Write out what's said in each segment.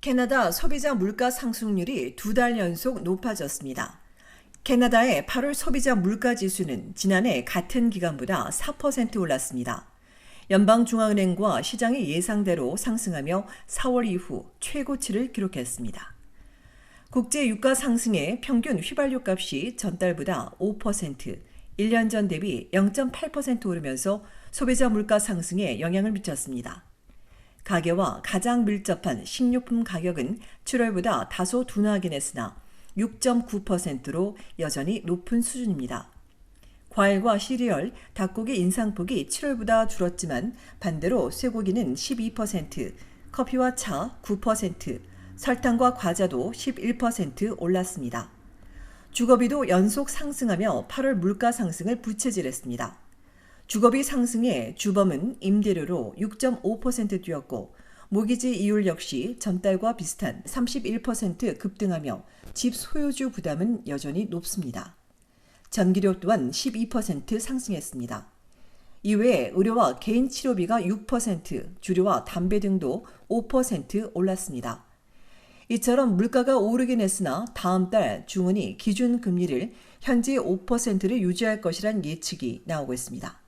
캐나다 소비자 물가 상승률이 두 달 연속 높아졌습니다. 캐나다의 8월 소비자 물가 지수는 지난해 같은 기간보다 4% 올랐습니다. 연방중앙은행과 시장의 예상대로 상승하며 4월 이후 최고치를 기록했습니다. 국제 유가 상승에 평균 휘발유 값이 전달보다 5%, 1년 전 대비 0.8% 오르면서 소비자 물가 상승에 영향을 미쳤습니다. 가계와 가장 밀접한 식료품 가격은 7월보다 다소 둔화하긴 했으나 6.9%로 여전히 높은 수준입니다. 과일과 시리얼, 닭고기 인상폭이 7월보다 줄었지만 반대로 쇠고기는 12%, 커피와 차 9%, 설탕과 과자도 11% 올랐습니다. 주거비도 연속 상승하며 8월 물가 상승을 부채질했습니다. 주거비 상승에 주범은 임대료로 6.5% 뛰었고 모기지 이율 역시 전달과 비슷한 31% 급등하며 집 소유주 부담은 여전히 높습니다. 전기료 또한 12% 상승했습니다. 이외에 의료와 개인 치료비가 6%, 주류와 담배 등도 5% 올랐습니다. 이처럼 물가가 오르긴 했으나 다음 달 중은이 기준 금리를 현재 5%를 유지할 것이란 예측이 나오고 있습니다.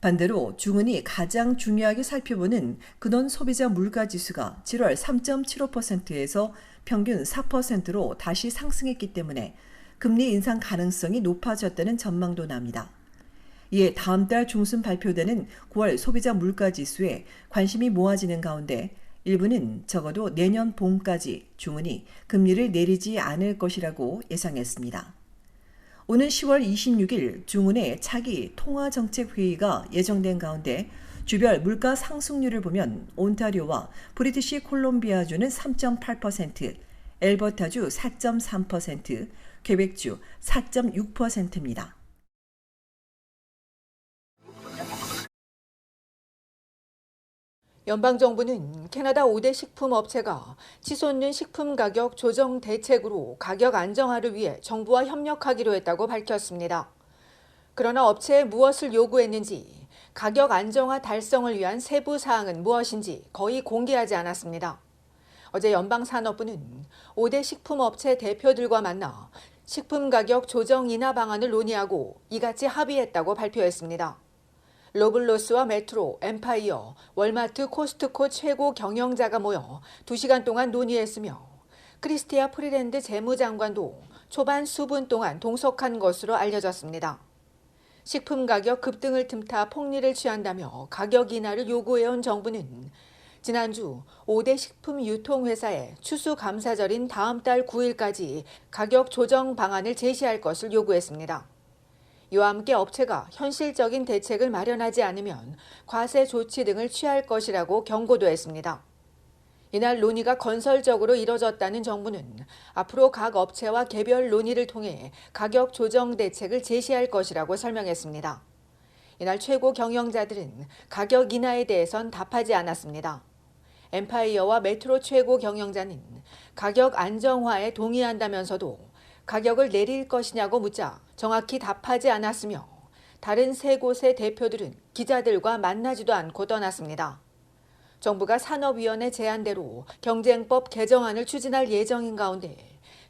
반대로 중은이 가장 중요하게 살펴보는 근원 소비자 물가 지수가 7월 3.75%에서 평균 4%로 다시 상승했기 때문에 금리 인상 가능성이 높아졌다는 전망도 납니다. 이에 다음 달 중순 발표되는 9월 소비자 물가 지수에 관심이 모아지는 가운데 일부는 적어도 내년 봄까지 중은이 금리를 내리지 않을 것이라고 예상했습니다. 오는 10월 26일 중은의 차기 통화정책회의가 예정된 가운데 주별 물가 상승률을 보면 온타리오와 브리티시 콜롬비아주는 3.8%, 엘버타주 4.3%, 퀘벡주 4.6%입니다. 연방정부는 캐나다 5대 식품 업체가 치솟는 식품 가격 조정 대책으로 가격 안정화를 위해 정부와 협력하기로 했다고 밝혔습니다. 그러나 업체에 무엇을 요구했는지 가격 안정화 달성을 위한 세부 사항은 무엇인지 거의 공개하지 않았습니다. 어제 연방산업부는 5대 식품업체 대표들과 만나 식품 가격 조정 인하 방안을 논의하고 이같이 합의했다고 발표했습니다. 로블로스와 메트로, 엠파이어, 월마트, 코스트코 최고 경영자가 모여 2시간 동안 논의했으며 크리스티아 프리랜드 재무장관도 초반 수분 동안 동석한 것으로 알려졌습니다. 식품 가격 급등을 틈타 폭리를 취한다며 가격 인하를 요구해온 정부는 지난주 5대 식품 유통회사에 추수 감사절인 다음 달 9일까지 가격 조정 방안을 제시할 것을 요구했습니다. 이와 함께 업체가 현실적인 대책을 마련하지 않으면 과세 조치 등을 취할 것이라고 경고도 했습니다. 이날 논의가 건설적으로 이뤄졌다는 정부는 앞으로 각 업체와 개별 논의를 통해 가격 조정 대책을 제시할 것이라고 설명했습니다. 이날 최고 경영자들은 가격 인하에 대해선 답하지 않았습니다. 엠파이어와 메트로 최고 경영자는 가격 안정화에 동의한다면서도 가격을 내릴 것이냐고 묻자 정확히 답하지 않았으며 다른 세 곳의 대표들은 기자들과 만나지도 않고 떠났습니다. 정부가 산업위원회 제안대로 경쟁법 개정안을 추진할 예정인 가운데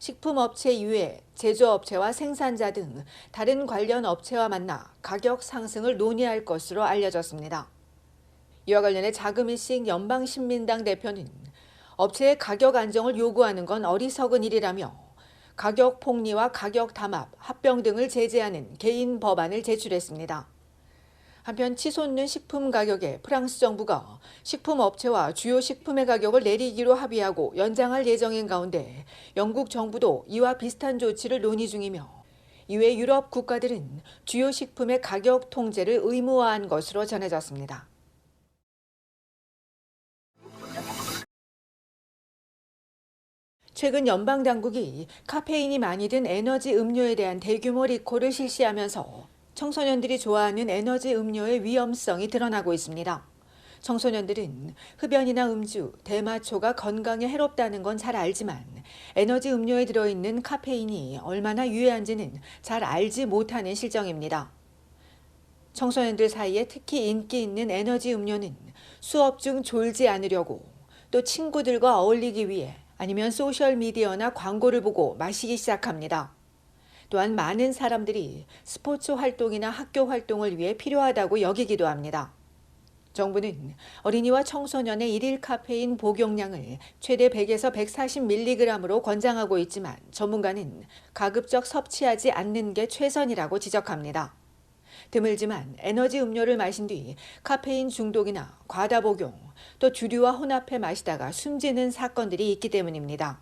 식품업체 이외 제조업체와 생산자 등 다른 관련 업체와 만나 가격 상승을 논의할 것으로 알려졌습니다. 이와 관련해 자금일식 연방신민당 대표는 업체의 가격 안정을 요구하는 건 어리석은 일이라며 가격 폭리와 가격 담합, 합병 등을 제재하는 개인 법안을 제출했습니다. 한편 치솟는 식품 가격에 프랑스 정부가 식품 업체와 주요 식품의 가격을 내리기로 합의하고 연장할 예정인 가운데 영국 정부도 이와 비슷한 조치를 논의 중이며 이외 유럽 국가들은 주요 식품의 가격 통제를 의무화한 것으로 전해졌습니다. 최근 연방 당국이 카페인이 많이 든 에너지 음료에 대한 대규모 리콜을 실시하면서 청소년들이 좋아하는 에너지 음료의 위험성이 드러나고 있습니다. 청소년들은 흡연이나 음주, 대마초가 건강에 해롭다는 건 잘 알지만 에너지 음료에 들어있는 카페인이 얼마나 유해한지는 잘 알지 못하는 실정입니다. 청소년들 사이에 특히 인기 있는 에너지 음료는 수업 중 졸지 않으려고 또 친구들과 어울리기 위해 아니면 소셜미디어나 광고를 보고 마시기 시작합니다. 또한 많은 사람들이 스포츠 활동이나 학교 활동을 위해 필요하다고 여기기도 합니다. 정부는 어린이와 청소년의 일일 카페인 복용량을 최대 100에서 140mg으로 권장하고 있지만 전문가는 가급적 섭취하지 않는 게 최선이라고 지적합니다. 드물지만 에너지 음료를 마신 뒤 카페인 중독이나 과다 복용, 또 주류와 혼합해 마시다가 숨지는 사건들이 있기 때문입니다.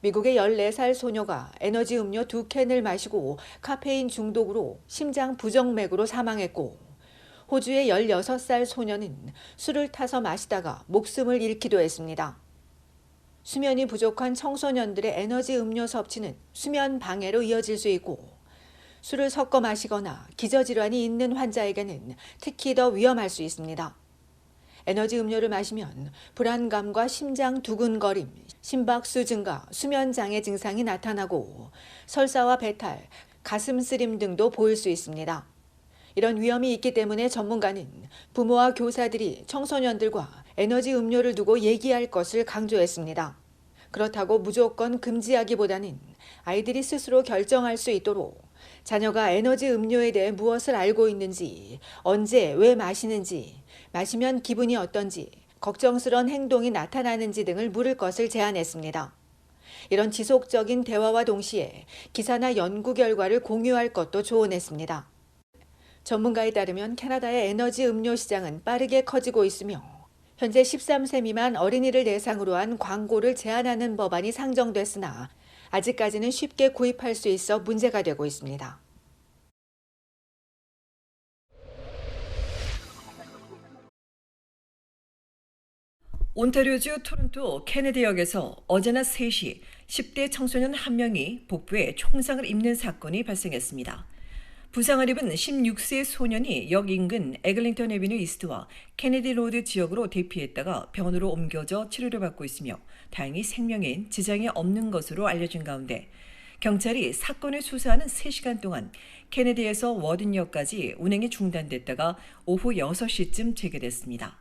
미국의 14살 소녀가 에너지 음료 두 캔을 마시고 카페인 중독으로 심장 부정맥으로 사망했고 호주의 16살 소녀는 술을 타서 마시다가 목숨을 잃기도 했습니다. 수면이 부족한 청소년들의 에너지 음료 섭취는 수면 방해로 이어질 수 있고 술을 섞어 마시거나 기저질환이 있는 환자에게는 특히 더 위험할 수 있습니다. 에너지 음료를 마시면 불안감과 심장 두근거림, 심박수 증가, 수면 장애 증상이 나타나고 설사와 배탈, 가슴 쓰림 등도 보일 수 있습니다. 이런 위험이 있기 때문에 전문가는 부모와 교사들이 청소년들과 에너지 음료를 두고 얘기할 것을 강조했습니다. 그렇다고 무조건 금지하기보다는 아이들이 스스로 결정할 수 있도록 자녀가 에너지 음료에 대해 무엇을 알고 있는지, 언제, 왜 마시는지, 마시면 기분이 어떤지, 걱정스런 행동이 나타나는지 등을 물을 것을 제안했습니다. 이런 지속적인 대화와 동시에 기사나 연구 결과를 공유할 것도 조언했습니다. 전문가에 따르면 캐나다의 에너지 음료 시장은 빠르게 커지고 있으며 현재 13세 미만 어린이를 대상으로 한 광고를 제한하는 법안이 상정됐으나 아직까지는 쉽게 구입할 수 있어 문제가 되고 있습니다. 온타리오주 토론토 케네디역에서 어제나 3시 10대 청소년 한 명이 복부에 총상을 입는 사건이 발생했습니다. 부상을 입은 16세 소년이 역 인근 에글링턴 에비뉴 이스트와 케네디 로드 지역으로 대피했다가 병원으로 옮겨져 치료를 받고 있으며 다행히 생명엔 지장이 없는 것으로 알려진 가운데 경찰이 사건을 수사하는 3시간 동안 케네디에서 워든역까지 운행이 중단됐다가 오후 6시쯤 재개됐습니다.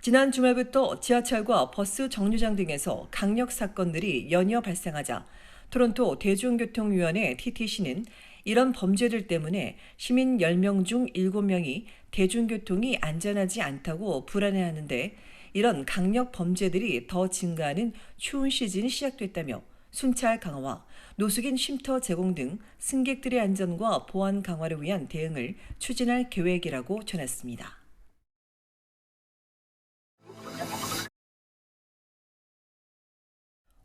지난 주말부터 지하철과 버스 정류장 등에서 강력 사건들이 연이어 발생하자 토론토 대중교통위원회 TTC는 이런 범죄들 때문에 시민 10명 중 7명이 대중교통이 안전하지 않다고 불안해하는데 이런 강력 범죄들이 더 증가하는 추운 시즌이 시작됐다며 순찰 강화와 노숙인 쉼터 제공 등 승객들의 안전과 보안 강화를 위한 대응을 추진할 계획이라고 전했습니다.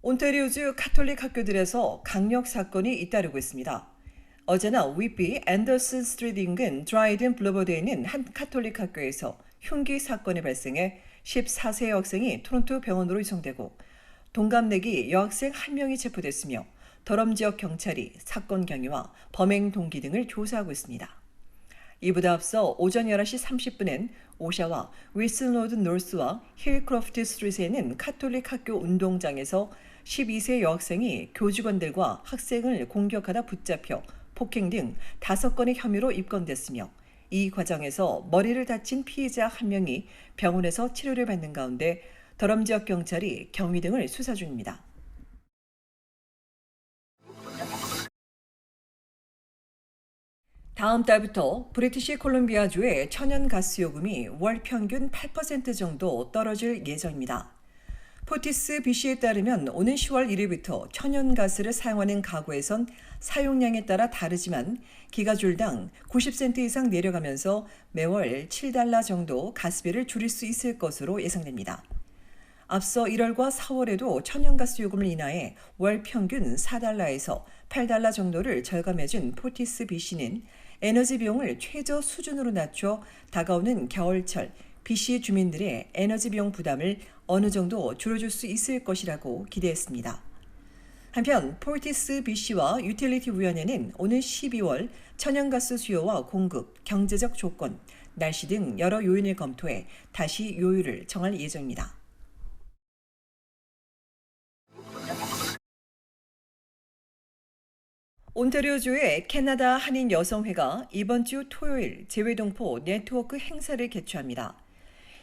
온타리오주 카톨릭 학교들에서 강력 사건이 잇따르고 있습니다. 어제나 위비 앤더슨 스트리트 인근 드라이든 블루버드에 있는 한 카톨릭 학교에서 흉기 사건이 발생해 14세 여학생이 토론토 병원으로 이송되고 동갑내기 여학생 한 명이 체포됐으며 더럼 지역 경찰이 사건 경위와 범행 동기 등을 조사하고 있습니다. 이보다 앞서 오전 11시 30분엔 오샤와 윌슨 로드 노스와 힐크로프트 스트리트에 있는 카톨릭 학교 운동장에서 12세 여학생이 교직원들과 학생을 공격하다 붙잡혀 폭행 등 다섯 건의 혐의로 입건됐으며 이 과정에서 머리를 다친 피해자 한 명이 병원에서 치료를 받는 가운데 더럼 지역 경찰이 경위 등을 수사 중입니다. 다음 달부터 브리티시 콜롬비아주의 천연 가스 요금이 월 평균 8% 정도 떨어질 예정입니다. 포티스 BC에 따르면 오는 10월 1일부터 천연 가스를 사용하는 가구에선 사용량에 따라 다르지만 기가줄당 90센트 이상 내려가면서 매월 7달러 정도 가스비를 줄일 수 있을 것으로 예상됩니다. 앞서 1월과 4월에도 천연가스 요금을 인하해 월 평균 4달러에서 8달러 정도를 절감해준 포티스 BC는 에너지 비용을 최저 수준으로 낮춰 다가오는 겨울철 BC 주민들의 에너지 비용 부담을 어느 정도 줄여줄 수 있을 것이라고 기대했습니다. 한편 폴티스 BC와 유틸리티 위원회는 오는 12월 천연가스 수요와 공급, 경제적 조건, 날씨 등 여러 요인을 검토해 다시 요율을 정할 예정입니다. 온타리오주의 캐나다 한인 여성회가 이번 주 토요일 재외동포 네트워크 행사를 개최합니다.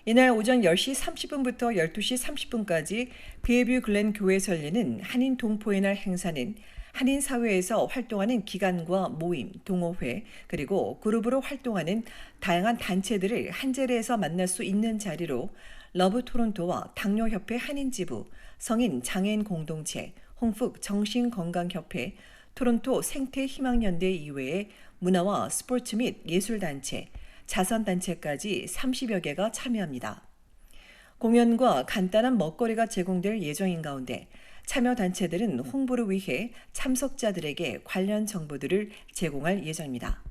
이날 오전 10시 30분부터 12시 30분까지 베이뷰 글렌 교회에서 열리는 한인 동포의 날 행사는 한인 사회에서 활동하는 기관과 모임, 동호회, 그리고 그룹으로 활동하는 다양한 단체들을 한 자리에서 만날 수 있는 자리로 러브 토론토와 당뇨협회 한인지부, 성인 장애인 공동체, 홍福정신건강협회, 토론토 생태희망연대 이외에 문화와 스포츠 및 예술단체, 자선단체까지 30여 개가 참여합니다. 공연과 간단한 먹거리가 제공될 예정인 가운데 참여 단체들은 홍보를 위해 참석자들에게 관련 정보들을 제공할 예정입니다.